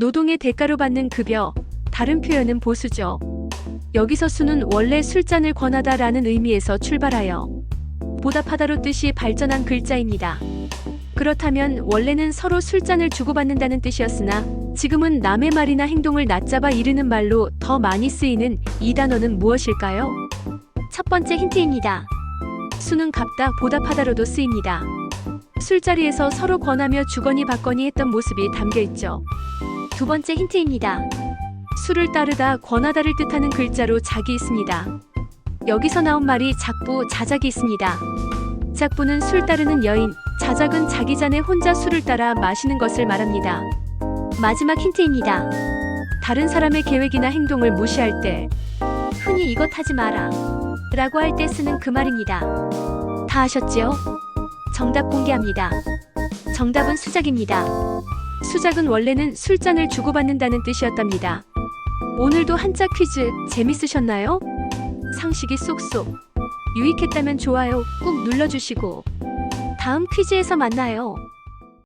노동의 대가로 받는 급여, 다른 표현은 보수죠. 여기서 수는 원래 술잔을 권하다라는 의미에서 출발하여 보답하다로 뜻이 발전한 글자입니다. 그렇다면 원래는 서로 술잔을 주고받는다는 뜻이었으나 지금은 남의 말이나 행동을 낮잡아 이르는 말로 더 많이 쓰이는 이 단어는 무엇일까요? 첫 번째 힌트입니다. 수는 갚다, 보답하다로도 쓰입니다. 술자리에서 서로 권하며 주거니 받거니 했던 모습이 담겨 있죠. 두 번째 힌트입니다. 수를 따르다, 권하다를 뜻하는 글자로 작이 있습니다. 여기서 나온 말이 작부, 자작이 있습니다. 작부는 술 따르는 여인, 자작은 자기 잔에 혼자 술을 따라 마시는 것을 말합니다. 마지막 힌트입니다. 다른 사람의 계획이나 행동을 무시할 때 흔히 이것 하지 마라 라고 할 때 쓰는 그 말입니다. 다 아셨지요? 정답 공개합니다. 정답은 수작입니다. 수작은 원래는 술잔을 주고받는다는 뜻이었답니다. 오늘도 한자 퀴즈 재밌으셨나요? 상식이 쏙쏙. 유익했다면 좋아요 꾹 눌러주시고 다음 퀴즈에서 만나요.